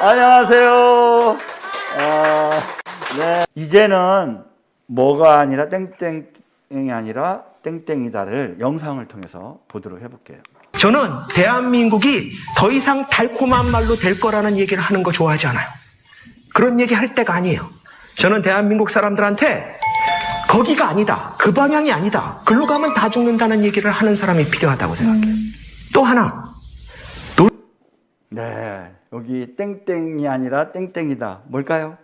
안녕하세요. 아, 네. 이제는 뭐가 아니라 땡땡이 아니라 땡땡이다를 영상을 통해서 보도록 해볼게요. 저는 대한민국이 더 이상 달콤한 말로 될 거라는 얘기를 하는 거 좋아하지 않아요. 그런 얘기 할 때가 아니에요. 저는 대한민국 사람들한테 거기가 아니다. 그 방향이 아니다. 글로 가면 다 죽는다는 얘기를 하는 사람이 필요하다고 생각해요. 또 하나. 네. 여기 땡땡이 아니라 땡땡이다. 뭘까요?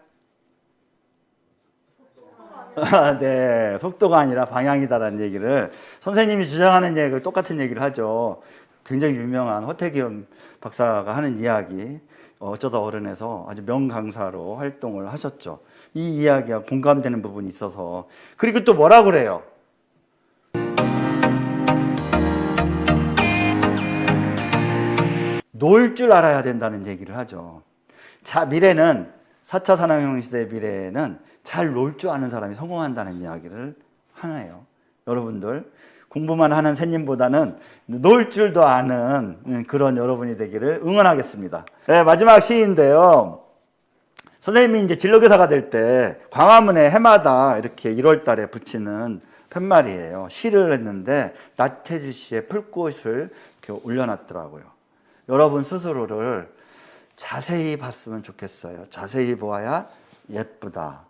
아, 네. 속도가 아니라 방향이다라는 얘기를 선생님이 주장하는 얘기를 똑같은 얘기를 하죠. 굉장히 유명한 허태기현 박사가 하는 이야기. 어, 어쩌다 어른에서 아주 명강사로 활동을 하셨죠. 이 이야기가 공감되는 부분이 있어서. 그리고 또 뭐라 그래요? 놀 줄 알아야 된다는 얘기를 하죠. 자, 미래는 4차 산업혁명 시대 미래는 잘 놀 줄 아는 사람이 성공한다는 이야기를 하네요. 여러분들 공부만 하는 새님보다는 놀 줄도 아는 그런 여러분이 되기를 응원하겠습니다. 네, 마지막 시인데요. 선생님이 이제 진로교사가 될 때 광화문에 해마다 이렇게 1월 달에 붙이는 팻말이에요. 시를 했는데 나태주 씨의 풀꽃을 이렇게 올려놨더라고요. 여러분 스스로를 자세히 봤으면 좋겠어요. 자세히 보아야 예쁘다.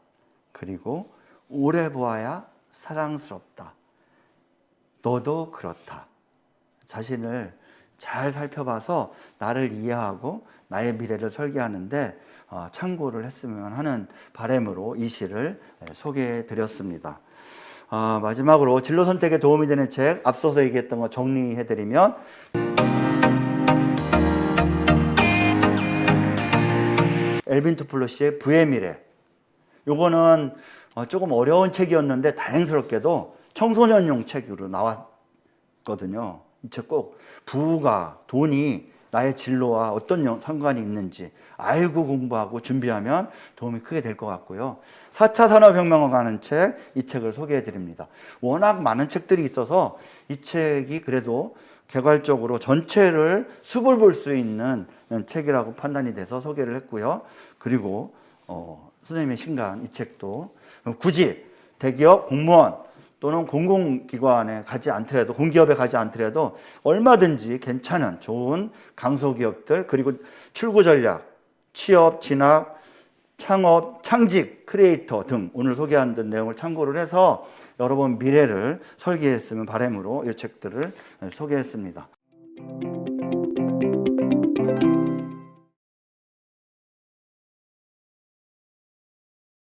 그리고 오래 보아야 사랑스럽다. 너도 그렇다. 자신을 잘 살펴봐서 나를 이해하고 나의 미래를 설계하는데 어, 참고를 했으면 하는 바람으로 이 시를 소개해 드렸습니다. 어, 마지막으로 진로 선택에 도움이 되는 책 앞서서 얘기했던 거 정리해 드리면 엘빈 투플러 씨의 부의 미래. 요거는 어, 조금 어려운 책이었는데 다행스럽게도 청소년용 책으로 나왔거든요. 이 책 꼭 부가 돈이 나의 진로와 어떤 연- 상관이 있는지 알고 공부하고 준비하면 도움이 크게 될 것 같고요. 4차 산업혁명을 가는 책, 이 책을 소개해 드립니다. 워낙 많은 책들이 있어서 이 책이 그래도 개괄적으로 전체를 숲을 볼 수 있는 책이라고 판단이 돼서 소개를 했고요. 그리고 어, 선생님의 신간 이 책도 굳이 대기업 공무원 또는 공공기관에 가지 않더라도 공기업에 가지 않더라도 얼마든지 괜찮은 좋은 강소기업들 그리고 출구 전략, 취업, 진학, 창업, 창직, 크리에이터 등 오늘 소개한 듯 내용을 참고를 해서 여러분 미래를 설계했으면 바람으로 이 책들을 소개했습니다.